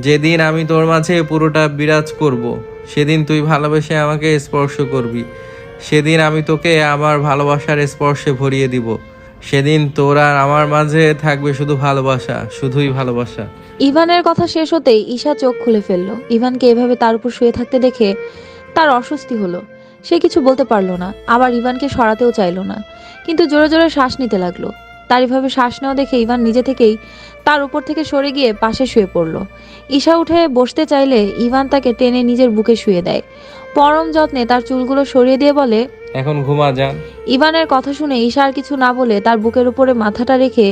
যেদিন আমি তোর মাঝে পুরোটা বিরাজ করব। সেদিন তুই ভালোবেসে আমাকে স্পর্শ করবি। সেদিন আমি তোকে আমার ভালোবাসার স্পর্শে ভরিয়ে দিব। সেদিন তোর আর আমার মাঝে থাকবে শুধু ভালোবাসা, শুধুই ভালোবাসা। ইভানের কথা শেষ হতেই ঈশা চোখ খুলে ফেলল। ইভানকে এভাবে তার উপর শুয়ে থাকতে দেখে তার অস্বস্তি হলো। সে কিছু বলতে পারল না, আবার ইভানকে সরাতেও চাইলো না। কিন্তু জোরে জোরে শ্বাস নিতে লাগল। তার এভাবে শ্বাস নেওয়া দেখে ইভান নিজে থেকেই তার উপর থেকে সরে গিয়ে পাশে শুয়ে পড়ল। ঈশা উঠে বসতে চাইলে ইভান তাকে টেনে নিজের বুকে শুয়ে দেয়। পরম যত্নে তার চুলগুলো সরিয়ে দিয়ে বলে এখন ঘুমা যান। ইভানের কথা শুনে ঈশা আর কিছু না বলে তার বুকের উপরে মাথাটা রেখে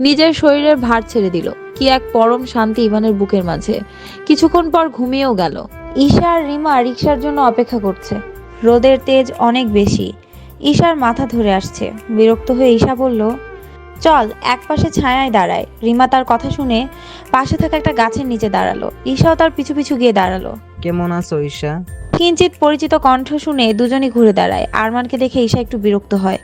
নিজের শরীরের ভার ছেড়ে দিল। কি এক পরম শান্তি ইভানের বুকের মাঝে। কিছুক্ষণ পর ঘুমিয়েও গেল। ঈশা আর রিমা রিক্সার জন্য অপেক্ষা করছে। রোদের তেজ অনেক বেশি। ঈশার মাথা ধরে আসছে। বিরক্ত হয়ে ঈশা বলল চল এক পাশে ছায়ায় দাঁড়ায়। রিমা তার কথা শুনে পাশে থাকা একটা গাছের নিচে দাঁড়াল। ঈশাও তার পিছু পিছু গিয়ে দাঁড়াল। কেমন আছো ঈশা? কিঞ্চিত পরিচিত কণ্ঠ শুনে দুজনই ঘুরে দাঁড়ায়। আরমানকে দেখে ঈশা একটু বিরক্ত হয়।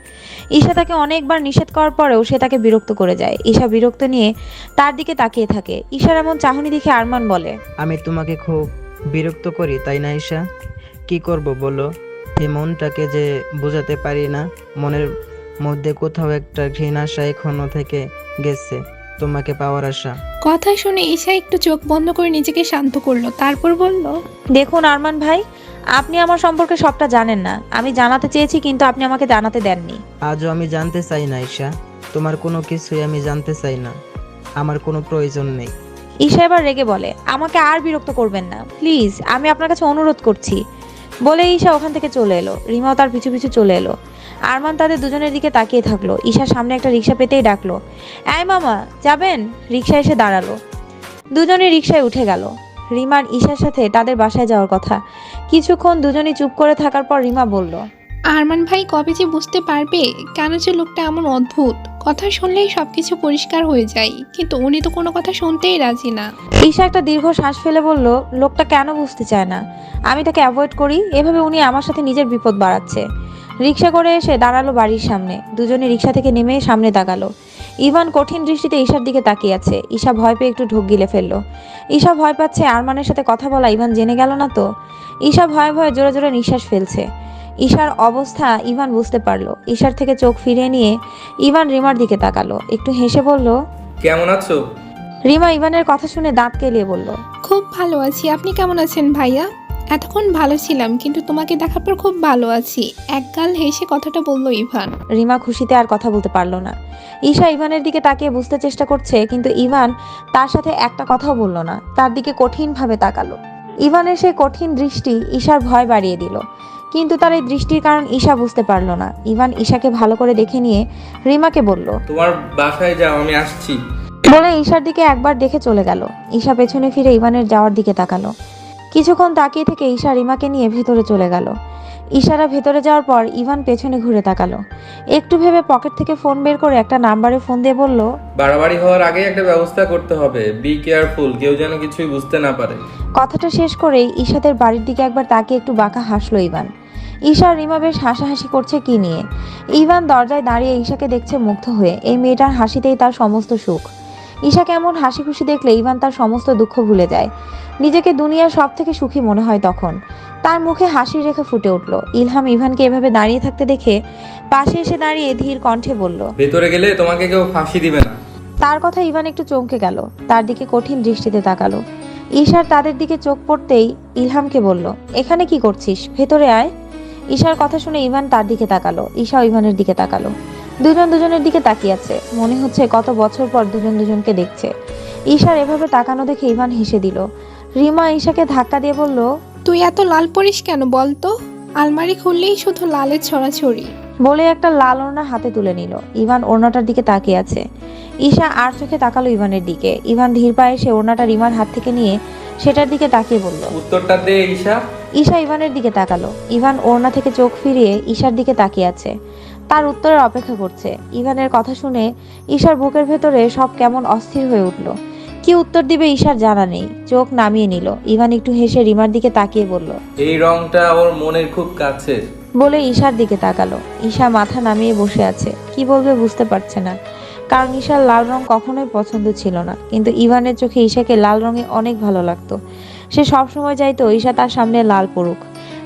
ঈশা তাকে অনেকবার নিষেধ করার পরেও সে তাকে বিরক্ত করে যায়। ঈশা বিরক্ত নিয়ে তার দিকে তাকিয়ে থাকে। ঈশার এমন চাহনি দেখে আরমান বলে আমি তোমাকে খুব বিরক্ত করি তাই না ঈশা? কি করব বলো? এই মনটাকে যে বোঝাতে পারি না মনের মধ্যে কোথাও একটা ঘৃণা আশা এখনও থেকে গেছে। তোমাকে পাওয়ার আশা। কথা শুনে ঈশা একটু চোখ বন্ধ করে নিজেকে শান্ত করল তারপর বলল দেখুন আরমান ভাই আপনি আমার সম্পর্কে সবটা জানেন না। আমি জানাতে চেয়েছি কিন্তু আপনি আমাকে জানাতে দেননি। আজও আমি জানতে চাই না ঈশা। তোমার কোনো কিছুই আমি জানতে চাই না। আমার কোনো প্রয়োজন নেই। ঈশা এবার রেগে বলে আমাকে আর বিরক্ত করবেন না। প্লিজ আমি আপনার কাছে অনুরোধ করছি। বলে ঈশা ওখান থেকে চলে এলো। রিমাও তার পিছু পিছু চলে এলো। আরমান তাদের দুজনের দিকে তাকিয়ে থাকল। ঈশা সামনে একটা রিক্সা পেতেই ডাকলো এই মামা যাবেন? রিক্সা এসে দাঁড়াল। দুজনে রিক্সায় উঠে গেল। রিমার ঈশার সাথে তাদের বাসায় যাওয়ার কথা। কিছুক্ষণ দুজনই চুপ করে থাকার পর রিমা বলল আরমান ভাই কবে যে বুঝতে পারবে কেন যে লোকটা এমন অদ্ভুত। কথা শুনলেই সবকিছু পরিষ্কার হয়ে যায় কিন্তু উনি তো কোনো কথা শুনতেই রাজি না। ঈশা একটা দীর্ঘ শ্বাস ফেলে বলল লোকটা কেন বুঝতে চায় না? আমি তাকে অ্যাভয়েড করি। এভাবে উনি আমার সাথে নিজের বিপদ বাড়াচ্ছে। রিক্সা করে এসে দাঁড়াল বাড়ির সামনে। দুজনে রিক্সা থেকে নেমে সামনে তাকালো ইভান কঠিন দৃষ্টিতে ঈশার দিকে তাকিয়ে আছে। ঈশা ভয় পেয়ে একটু ঢোক গিলে ফেলল। ঈশা ভয় পাচ্ছে আরমানের সাথে কথা বলা ইভান জেনে গেল না তো? ঈশা ভয়ে ভয়ে জোরে জোরে নিঃশ্বাস ফেলছে। ঈশার অবস্থা ইভান বুঝতে পারল। ঈশার থেকে চোখ ফিরিয়ে নিয়ে ইভান রিমার দিকে তাকালো। একটু হেসে বলল কেমন আছো? রিমা ইভানের কথা শুনে দাঁত কেলিয়ে বলল খুব ভালো আছি। আপনি কেমন আছেন ভাইয়া? এতক্ষণ ভালো ছিলাম কিন্তু তোমাকে দেখার পর খুব ভালো আছি। একগাল হেসে কথাটা বলল ইভান। রিমা খুশিতে আর কথা বলতে পারল না। ঈশা ইভানের দিকে তাকিয়ে বুঝতে চেষ্টা করছে কিন্তু ইভান তার সাথে একটা কথাও বলল না। তার দিকে কঠিনভাবে তাকালো। ইভানের সেই কঠিন দৃষ্টি ঈশার ভয় বাড়িয়ে দিল। কিন্তু তার এই দৃষ্টির কারণ ঈশা বুঝতে পারল না। ইভান ঈশাকে ভালো করে দেখে নিয়ে রিমাকে বলল তোমার বাসায় যাও আমি আসছি। বলে ঈশার দিকে একবার দেখে চলে গেল। ঈশা পেছনে ফিরে ইভানের যাওয়ার দিকে তাকালো। কিছুক্ষণ তাকিয়ে থেকে ঈশা রিমাকে নিয়ে ভেতরে চলে গেল। ঈশারা ভেতরে যাওয়ার পর ইভান পেছনে ঘুরে তাকালো। একটু ভেবে পকেট থেকে ফোন বের করে একটা নাম্বারে ফোন দিয়ে বলল বাড়াবাড়ি হওয়ার আগে একটা ব্যবস্থা করতে হবে। বি কেয়ারফুল কেউ যেন কিছুই বুঝতে না পারে। কথাটা শেষ করেই ঈশাদের বাড়ির দিকে একবার তাকিয়ে একটু বাঁকা হাসলো ইভান। ঈশা রিমা বেশ হাসাহাসি করছে কি নিয়ে? ইভান দরজায় দাঁড়িয়ে ঈশাকে দেখছে মুগ্ধ হয়ে। এই মেয়েটার হাসিতেই তার সমস্ত সুখ। ঈশা কেমন হাসি খুশি দেখলে ইভান তার সমস্ত দুঃখ ভুলে যায়। নিজেকে দুনিয়ার সব থেকে সুখী মনে হয় তখন। তার মুখে হাসির রেখা ফুটে উঠল। ইলহাম ইভানকে এভাবে দাঁড়িয়ে থাকতে দেখে পাশে এসে দাঁড়িয়ে ধীর কণ্ঠে বলল ভেতরে গেলে তোমাকে কেউ ফাঁসি দিবে না। তার কথা ইভান একটু চমকে গেল। তার দিকে কঠিন দৃষ্টিতে তাকালো। ঈশার তাদের দিকে চোখ পড়তেই ইলহামকে বলল এখানে কি করছিস? ভেতরে আয়। ঈশার কথা শুনে ইভান তার দিকে তাকালো। ঈশাও ইভানের দিকে তাকালো। দুজন দুজনের দিকে তাকিয়ে আছে। মনে হচ্ছে কত বছর পর দুজন দুজনকে দেখছে। ঈশার এভাবে তাকানো দেখে ইভান হেসে দিল রিমা ঈশাকে ধাক্কা দিয়ে বলল তুই এত লাল পড়িস কেন বলতো আলমারি খুললেই শুধু লালের ছড়াছড়ি। বলে একটা লাল ওড়না হাতে তুলে নিল। ইভান ওড়নাটার দিকে তাকিয়ে আছে। ঈশা আর চোখে তাকালো ইভানের দিকে। ইভান ধীর পায়ে সে ওড়নাটা রিমার হাত থেকে নিয়ে সেটার দিকে তাকিয়ে বলল উত্তরটা দে ঈশা। ঈশা ইভানের দিকে তাকালো। ইভান ওড়না থেকে চোখ ফিরিয়ে ঈশার দিকে তাকিয়ে আছে। তার উত্তরের অপেক্ষা করছে। ইভানের কথা শুনে ঈশার বুকের ভেতরে সব কেমন অস্থির হয়ে উঠল। কি উত্তর দিবে ঈশার জানা নেই। চোখ নামিয়ে নিল। ইভান একটু হেসে রিমার দিকে তাকিয়ে বলল এই রংটা ওর মনের খুব কাছে বলে ঈশার দিকে তাকালো। ঈশা মাথা নামিয়ে বসে আছে। কি বলবে বুঝতে পারছে না। কারণ ঈশার লাল রং কখনোই পছন্দ ছিল না। কিন্তু ইভানের চোখে ঈশাকে লাল রঙে অনেক ভালো লাগতো। সে সবসময় চাইতো ঈশা তার সামনে লাল পড়ুক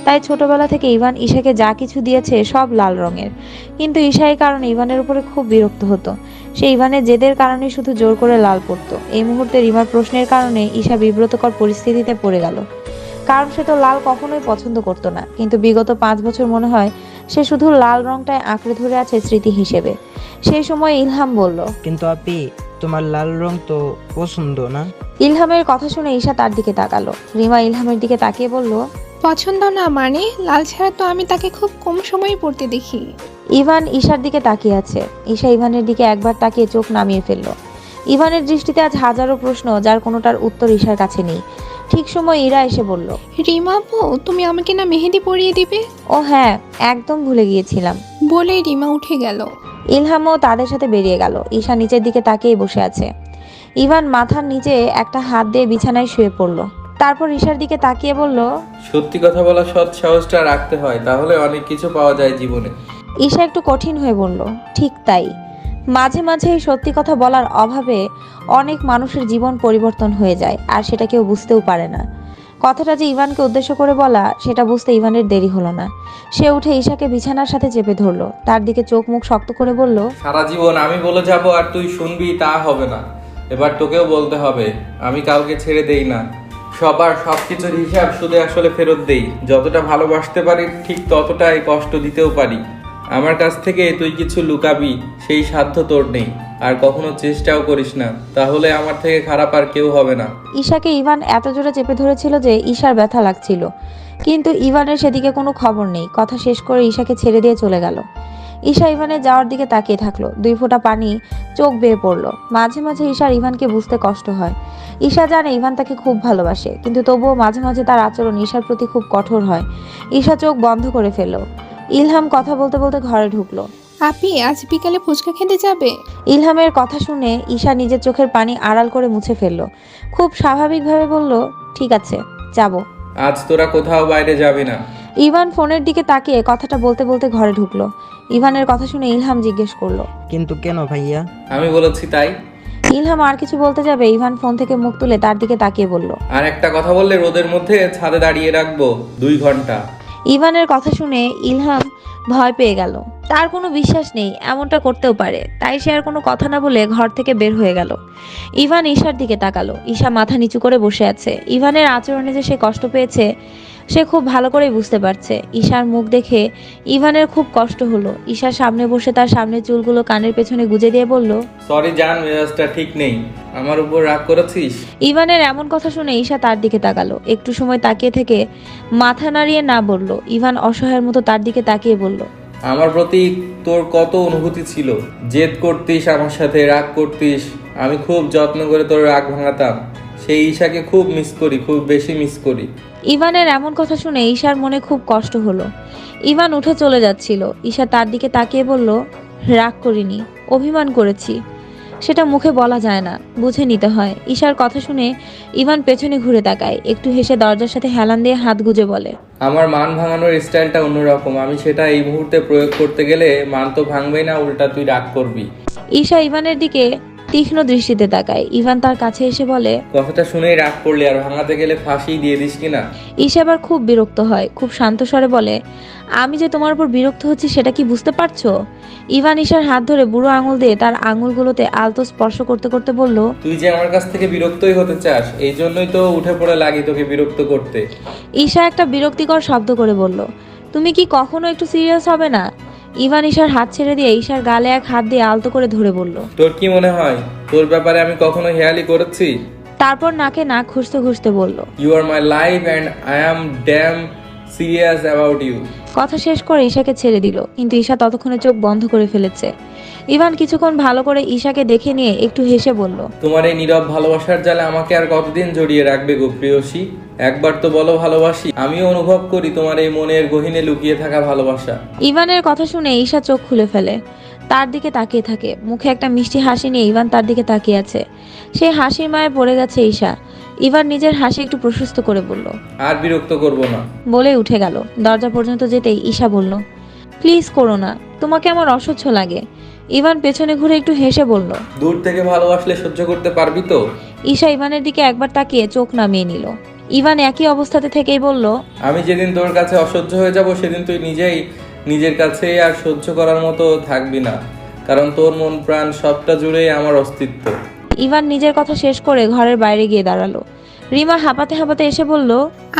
তাই ছোটবেলা থেকে ইভান ঈশাকে যা কিছু দিয়েছে সব লাল রঙের। কিন্তু ঈশা এই কারণে ইভানের উপরে খুব বিরক্ত হতো। সে ইভানের জেদের কারণে শুধু জোর করে লাল পড়তো। এই মুহূর্তে রিমার প্রশ্নের কারণে ঈশা বিব্রতকর পরিস্থিতিতে পড়ে গেল। কারণ সে তো লাল কখনোই পছন্দ করতো না কিন্তু বিগত পাঁচ বছর মনে হয় সে শুধু লাল রংটায় আঁকড়ে ধরে আছে স্মৃতি হিসেবে। সেই সময় ইলহাম বলল কিন্তু আপি তোমার লাল রং তো পছন্দ না? ইলহামের কথা শুনে ঈশা তার দিকে তাকালো। রিমা ইলহামের দিকে তাকিয়ে বলল পছন্দ না মানে? লাল ছাড়া তো আমি তাকে খুব কম সময় পড়তে দেখি। ইভান ঈশার দিকে তাকিয়ে আছে। ঈশা ইভানের দিকে একবার তাকিয়ে চোখ নামিয়ে ফেলল। ইভানের দৃষ্টিতে আজ হাজারো প্রশ্ন যার কোনোটার উত্তর ঈশার কাছে নেই। ঠিক সময় ইরা এসে বলল রিমা আপু তুমি আমাকে না মেহেদি পরিয়ে দিবে? ও হ্যাঁ একদম ভুলে গিয়েছিলাম। বলে রিমা উঠে গেল। ইলহামও তাদের সাথে বেরিয়ে গেল। ঈশা নিচের দিকে তাকিয়ে বসে আছে। ইভান মাথার নিচে একটা হাত দিয়ে বিছানায় শুয়ে পড়ল। তারপর ঈশার দিকে তাকিয়ে বলল সত্যি কথা বলা সৎ সাহসটা রাখতে হয় তাহলে অনেক কিছু পাওয়া যায় জীবনে। ঈশা একটু কঠিন হয়ে বলল, ঠিক তাই। মাঝে মাঝে এই সত্যি কথা বলার অভাবে অনেক মানুষের জীবন পরিবর্তন হয়ে যায়, আর সেটা কেউ বুঝতেও পারে না। কথাটা যে ইভানকে উদ্দেশ্য করে বলা, সেটা বুঝতে ইভানের দেরি হলো না। সে উঠে ঈশাকে বিছানার সাথে চেপে ধরলো। তার দিকে চোখ মুখ শক্ত করে বলল, সারা জীবন আমি বলে যাব আর তুই শুনবি, তা হবে না। এবার তোকেও বলতে হবে, আমি কাউকে ছেড়ে দেই না। সবার সবকিছুর হিসাব শুধু আসলে ফেরত দেই। যতটা ভালোবাসতে পারি, ঠিক ততটাই কষ্ট দিতেও পারি। আমার কাছ থেকে তুই কিছু লুকাবি, সেই সাধ্য তোর নেই। আর কখনো চেষ্টাও করিস না, তাহলে আমার থেকে খারাপ আর কেউ হবে না। ঈশাকে ইভান এত জোরে চেপে ধরেছিল যে ঈশার ব্যথা লাগছিল। কিন্তু ইভানের সেদিকে কোনো খবর নেই। কথা শেষ করে ঈশাকে ছেড়ে দিয়ে চলে গেল। ঈশা ইভানের যাওয়ার দিকে তাকিয়ে থাকল। দুই ফোঁটা পানি চোখ বেয়ে পড়ল। মাঝে মাঝে ঈশার ইভানকে বুঝতে কষ্ট হয়। ঈশা জানে ইভান তাকে খুব ভালোবাসে, কিন্তু তবুও মাঝে মাঝে তার আচরণ ঈশার প্রতি খুব কঠোর হয়। ঈশা চোখ বন্ধ করে ফেলল। ইলহাম কথা বলতে বলতে ঘরে ঢুকলো। আপি আজ বিকালে ফুচকা খেতে যাবে? ইলহামের কথা শুনে ঈশা নিজের চোখের পানি আড়াল করে মুছে ফেলল। খুব স্বাভাবিকভাবে বলল ঠিক আছে যাব। আজ তোরা কোথাও বাইরে যাবি না। ইভান ফোনের দিকে তাকিয়ে কথাটা বলতে বলতে ঘরে ঢুকলো। ইভানের কথা শুনে ইলহাম জিজ্ঞেস করল কিন্তু কেন ভাইয়া? আমি বলেছি তাই। ইলহাম আর কিছু বলতে যাবে ইভান ফোন থেকে মুখ তুলে তার দিকে তাকিয়ে বলল আর একটা কথা বললে রোদের মধ্যে ছাদে দাঁড়িয়ে রাখব দুই ঘণ্টা। ইভানের কথা শুনে ইলহাম ভয় পেয়ে গেল। তার কোনো বিশ্বাস নেই, এমনটা করতেও পারে। তাই সে আর কোনো কথা না বলে ঘর থেকে বের হয়ে গেল। ইভান ঈশার দিকে তাকালো। ঈশা মাথা নিচু করে বসে আছে। ইভানের আচরণে যে সে কষ্ট পেয়েছে সে খুব ভালো করেই বুঝতে পারছে। ঈশার মুখ দেখে ইভানের খুব কষ্ট হলো। ঈশার সামনে বসে তার সামনের চুলগুলো কানের পেছনে গুজে দিয়ে বলল সরি জান মেজাজটা ঠিক নেই। আমার উপর রাগ করেছিস? ইভানের এমন কথা শুনে ঈশা তার দিকে তাকালো। একটু সময় তাকিয়ে থেকে মাথা নাড়িয়ে না বলল। ইভান অসহায়ের মতো তার দিকে তাকিয়ে বলল আমার প্রতি তোর কত অনুভূতি ছিল? জেদ করতিস আমার সাথে রাগ করতিস। আমি খুব যত্ন করে তোর রাগ ভাঙাতাম। সেই ঈশাকে খুব মিস করি খুব বেশি মিস করি। ইভানের এমন কথা শুনে ঈশার মনে খুব কষ্ট হলো। ইভান উঠে চলে যাচ্ছিল। ঈশা তার দিকে তাকিয়ে বলল রাগ করিনি অভিমান করেছি। সেটা মুখে বলা যায় না বুঝে নিতে হয়। ঈশার কথা শুনে ইভান পেছনে ঘুরে তাকায় একটু হেসে দরজার সাথে হেলান দিয়ে হাত গুজে বলে আমার মান ভাঙানোর স্টাইলটা অন্যরকম আমি সেটা এই মুহূর্তে প্রয়োগ করতে গেলে মান তো ভাঙবেই না উল্টা তুই রাগ করবি। ঈশা ইভানের দিকে তীক্ষ্ণ দৃষ্টিতে তাকায়। ইভান তার কাছে এসে বলে কথাটা শুনেই রাগ করলি আর ভাঙাতে গেলে ফাঁসি দিয়ে দিস কিনা ঈশা আবার খুব বিরক্ত হয় খুব শান্ত স্বরে বলে আমি যে তোমার উপর বিরক্ত হচ্ছি সেটা কি বুঝতে পারছ? ইভান ঈশার হাত ধরে বুড়ো আঙুল দিয়ে তার আঙুলগুলোতে আলতো স্পর্শ করতে করতে বলল তুই যে আমার কাছ থেকে বিরক্তই হতে চাস এই জন্যই তো উঠে পড়ে লাগি তোকে বিরক্ত করতে। ঈশা একটা বিরক্তিকর শব্দ করে বলল তুমি কি কখনো একটু সিরিয়াস হবে না? ইভান ঈশার হাত ছেড়ে দিয়ে ঈশার গালে এক হাত দিয়ে আলতো করে ধরে বলল তোর কি মনে হয়? তোর ব্যাপারে আমি কখনো হেয়ালি করেছি? তারপর নাকে নাক খুঁজতে খুঁজতে বলল you are my life and I am damn serious about you কথা শেষ করে ঈশাকে ছেড়ে দিল কিন্তু ঈশা ততক্ষণে চোখ বন্ধ করে ফেলেছে। ইভান কিছুক্ষণ ভালো করে ঈশাকে দেখে নিয়ে একটু হেসে বলল তোমার এই নীরব ভালোবাসার জালে আমাকে আর কতদিন জড়িয়ে রাখবে গো প্রিয়সী? একবার তো বলো ভালোবাসি আমিও অনুভব করি তোমার এই মনের গহিনে লুকিয়ে থাকা ভালোবাসা। ইভানের কথা শুনে ঈশা চোখ খুলে ফেলে তার দিকে তাকিয়ে থাকে মুখে একটা মিষ্টি হাসি নিয়ে ইভান তার দিকে তাকিয়ে আছে। সেই হাসির মায়ে পড়ে গেছে ঈশা। ইভান নিজের হাসি একটু প্রশস্ত করে বলল আর বিরক্ত করব না। বলে উঠে গেল। দরজা পর্যন্ত যেতেই ঈশা বলল প্লিজ করো না তোমাকে আমার অসহ্য লাগে। ইভান পেছনে ঘুরে একটু হেসে বলল দূর থেকে ভালোবাসলে সহ্য করতে পারবি তো? ঈশা ইভানের দিকে একবার তাকিয়ে চোখ নামিয়ে নিল। ইভান একই অবস্থাতে থেকেই বলল আমি যেদিন তোর কাছে অসহ্য হয়ে যাব সেদিন তুই নিজেই নিজের কাছে আর সহ্য করার মতো থাকবি না কারণ তোর মন প্রাণ সবটা জুড়েই আমার অস্তিত্ব। ইভান নিজের কথা শেষ করে ঘরের বাইরে গিয়ে দাঁড়াল। রিমা হাঁপাতে হাঁপাতে এসে বলল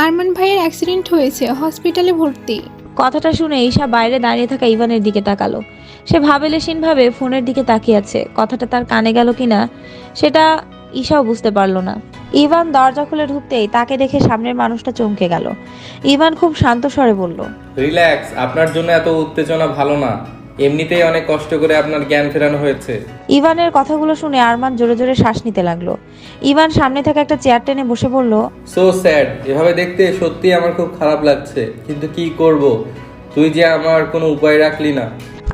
আরমান ভাইয়ের অ্যাক্সিডেন্ট হয়েছে হসপিটালে ভর্তি। কথাটা শুনে ঈশা বাইরে দাঁড়িয়ে থাকা ইভানের দিকে তাকালো। সে ভাবে ফোনের দিকে তাকিয়ে আছে। কথাটা তার কানে গেল কিনা, সেটা ঈশাও বুঝতে পারল না। ইভান দরজা খুলে ঢুকতেই তাকে দেখে সামনের মানুষটা চমকে গেল। ইভান খুব শান্ত স্বরে বলল রিল্যাক্স আপনার জন্য এত উত্তেজনা ভালো না। এমনিতেই অনেক কষ্ট করে আপনার জ্ঞান ফেরানো হয়েছে। ইভানের কথাগুলো শুনে আরমান জোরে জোরে শ্বাস নিতে লাগল। ইভান সামনে থেকে একটা চেয়ার টেনে বসে বলল সো স্যাড এভাবে দেখতে সত্যি আমার খুব খারাপ লাগছে। কিন্তু কি করব? তুই যে আমার কোনো উপায় রাখলি না।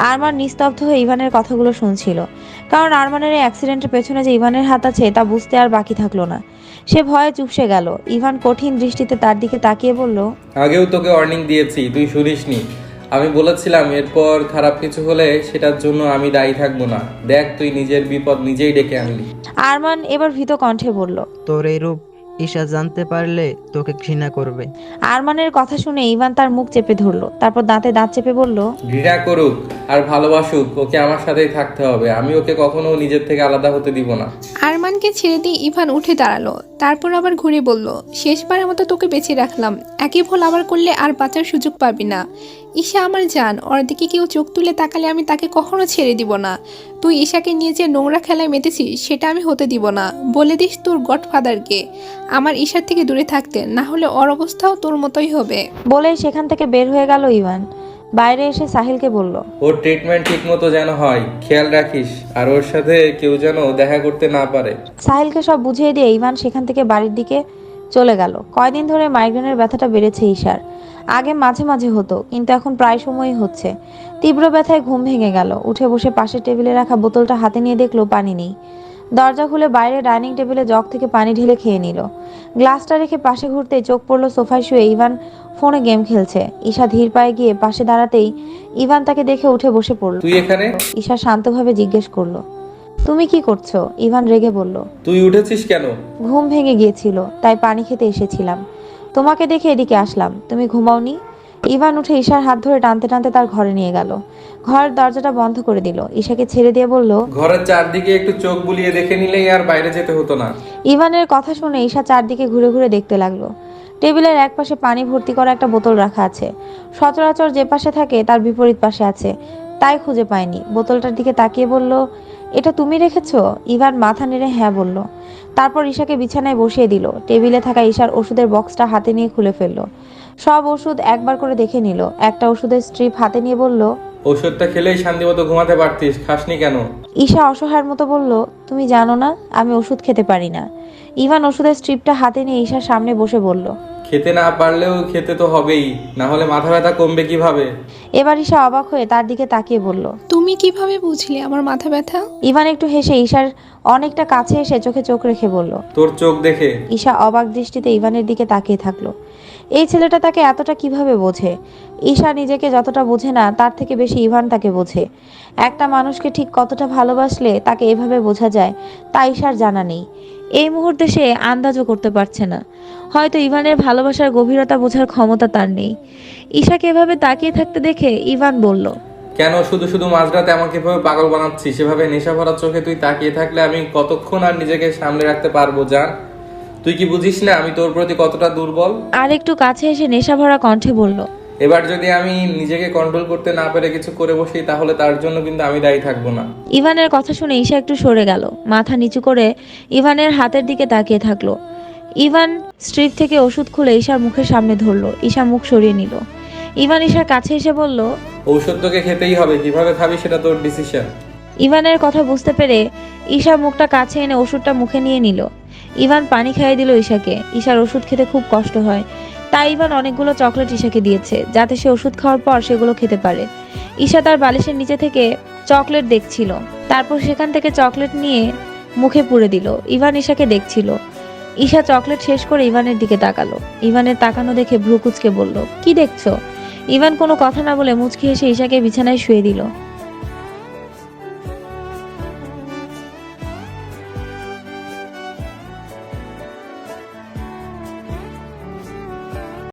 আরমান নিস্তব্ধ হয়ে ইভানের কথাগুলো শুনছিল। কারণ আরমানের এই অ্যাক্সিডেন্টের পেছনে যে ইভানের হাত আছে তা বুঝতে আর বাকি থাকল না। সে ভয়ে চুপসে গেল। ইভান কঠিন দৃষ্টিতে তার দিকে তাকিয়ে বলল আগেও তোকে ওয়ার্নিং দিয়েছি তুই শুনিসনি। আমি বলেছিলাম এরপর খারাপ কিছু হলে সেটার জন্য আমি দায়ী থাকব না। দেখ তুই নিজের বিপদ নিজেই ডেকে আনলি। আরমান এবার ভীত কণ্ঠে বলল তোর এরূপ রূপ ঈশা জানতে পারলে তোকে ঘৃণা করবে। আরমানের কথা শুনে ইভান তার মুখ চেপে ধরলো তারপর দাঁতে দাঁত চেপে বলল ঘৃণা করুক আর ভালোবাসুক ওকে আমার সাথেই থাকতে হবে। আমি ওকে কখনো নিজের থেকে আলাদা হতে দিব না। আরমানকে ছেড়ে দিয়ে ইভান উঠে দাঁড়াল তারপর আবার ঘুরে বলল শেষবারের মতো তোকে বেঁচে রাখলাম একই ভুল আবার করলে আর বাঁচার সুযোগ পাবি না। ঈশা আমার জান ওর দিকে কেউ চোখ তুলে তাকালে আমি তাকে কখনো ছেড়ে দিব না। তুই ঈশাকে নিয়ে যে নোংরা খেলায় মেতেছিস সেটা আমি হতে দিব না। বলে দিস তোর গডফাদারকে। আমার ঈশার থেকে দূরে থাকতে না হলে ওর অবস্থাও তোর মতোই হবে। বলে সেখান থেকে বের হয়ে গেল ইভান। বাইরে এসে সাহিলকে বলল ওর ট্রিটমেন্ট ঠিক মতো যেন হয় খেয়াল রাখিস আর ওর সাথে কেউ যেন দেখা করতে না পারে। সাহিলকে সব বুঝিয়ে দিয়ে ইভান সেখান থেকে বাড়ির দিকে চলে গেল। কয়দিন ধরে মাইগ্রেনের ব্যথাটা বেড়েছে ঈশার। আগে মাঝে মাঝে হতো কিন্তু এখন প্রায় সময়ই হচ্ছে। তীব্র ব্যথায় ঘুম ভেঙে গেল। উঠে বসে পাশের টেবিলে রাখা বোতলটা হাতে নিয়ে দেখল পানি নেই। দরজা খুলে বাইরে ডাইনিং টেবিলে জগ থেকে পানি ঢেলে খেয়ে নিল। গ্লাসটা রেখে পাশে ঘুরতেই চোখ পড়ল সোফায় শুয়ে ইভান ফোনে গেম খেলছে। ঈশা ধীর পায়ে গিয়ে পাশে দাঁড়াতেই ইভান তাকে দেখে উঠে বসে পড়ল। তুই এখানে? ঈশা শান্তভাবে জিজ্ঞেস করল তুমি কি করছ? ইভান রেগে বলল তুই উঠেছিস কেন? ঘুম ভেঙে গিয়েছিল তাই পানি খেতে এসেছিলাম। তোমাকে দেখে এদিকে আসলাম। তুমি ঘুমাওনি? ইভান উঠে ঈশার হাত ধরে টানতে টানতে তার ঘরে নিয়ে গেল। ঘরের দরজাটা বন্ধ করে দিল। ঈশাকে ছেড়ে দিয়ে বলল ঘরের চারদিকে একটু চোখ বুলিয়ে দেখে নিলেই আর বাইরে যেতে হতো না। ইভানের কথা শুনে ঈশা চারদিকে ঘুরে ঘুরে দেখতে লাগল। টেবিলের এক পাশে পানি ভর্তি করা একটা বোতল রাখা আছে। সচরাচর যে পাশে থাকে তার বিপরীত পাশে আছে। তাই খুঁজে পায়নি। বোতলটার দিকে তাকিয়ে বলল এটা তুমি রেখেছো? ইভান মাথা নেড়ে হ্যাঁ বলল। তারপর ঈশাকে বিছানায় বসিয়ে দিল। টেবিলে থাকা ঈশার ওষুধের বক্সটা হাতে নিয়ে খুলে ফেলল। সব ওষুধ একবার করে দেখে নিল। একটা ওষুধের স্ট্রিপ হাতে নিয়ে বলল ওষুধটা খেলেই শান্তিমতো ঘুমাতে পারতিস খাসনি কেন? ঈশা অসহায়ের মতো বলল তুমি জানো না আমি ওষুধ খেতে পারি না। ইভান ওষুধের স্ট্রিপটা হাতে নিয়ে ঈশার সামনে বসে বলল খেতে না পারলেও খেতে তো হবেই না হলে মাথা ব্যথা কমবে কীভাবে? এবার ঈশা অবাক হয়ে তার দিকে তাকিয়ে বলল তুমি কীভাবে বুঝলে আমার মাথা ব্যথা? ইভান একটু হেসে ঈশার অনেকটা কাছে এসে চোখে চোখ রেখে বলল তোর চোখ দেখে। ঈশা অবাক দৃষ্টিতে ইভানের দিকে তাকিয়ে থাকল। এই ছেলেটা তাকে এতটা কীভাবে বোঝে? ঈশা নিজেকে যতটা বোঝে না তার থেকে বেশি ইভান তাকে বোঝে। একটা মানুষকে ঠিক কতটা ভালোবাসলে তাকে এভাবে বোঝা যায় তা ঈশার জানা নেই। এই মুহূর্তে সে আন্দাজও করতে পারছে না। হয়তো ইভানের ভালোবাসার গভীরতা বোঝার ক্ষমতা তার নেই। ঈশাকে এভাবে তাকিয়ে থাকতে দেখে ইভান বলল কেন শুধু শুধু মাঝরাতে আমাকে এভাবে পাগল বানাচ্ছিস? সেভাবে নেশা ভরা চোখে তুই তাকিয়ে থাকলে আমি কতক্ষণ আর নিজেকে সামলে রাখতে পারব জান? তুই কি বুঝিস না আমি তোর প্রতি কতটা দুর্বল? আর একটু কাছে এসে নেশা ভরা কণ্ঠে বলল এবার যদি আমি নিজেকে কন্ট্রোল করতে না পেরে কিছু করে বসি তাহলে তার জন্য কিন্তু আমি দায়ী থাকব না। ইভানের কথা শুনে ঈশা একটু সরে গেল। মাথা নিচু করে ইভানের হাতের দিকে তাকিয়ে থাকল। ইভান স্ট্রিপ থেকে ওষুধ খুলে ঈশার মুখের সামনে ধরলো। ঈশা মুখ সরিয়ে নিল। ইভান ঈশার কাছে এসে বলল ঔষধ তোকে খেতেই হবে কীভাবে খাবি সেটা তোর ডিসিশন ইভানের কথা বুঝতে পেরে ঈশা মুখটা কাছে এনে ওষুধটা মুখে নিয়ে নিল। ইভান পানি খাইয়ে দিল ঈশাকে। ঈশার ওষুধ খেতে খুব কষ্ট হয়। তাই ইভান অনেকগুলো চকলেট ঈশাকে দিয়েছে, যাতে সে ওষুধ খাওয়ার পর সেগুলো খেতে পারে। ঈশা তার বালিশের নিচে থেকে চকলেট দেখছিল। তারপর সেখান থেকে চকলেট নিয়ে মুখে পুরে দিল। ইভান ঈশাকে দেখছিল। ঈশা চকলেট শেষ করে ইভানের দিকে তাকালো। ইভানের তাকানো দেখে ভ্রুকুচকে বলল, কি দেখছ? ইভান কোনো কথা না বলে মুচকি হেসে ঈশাকে বিছানায় শুয়ে দিল।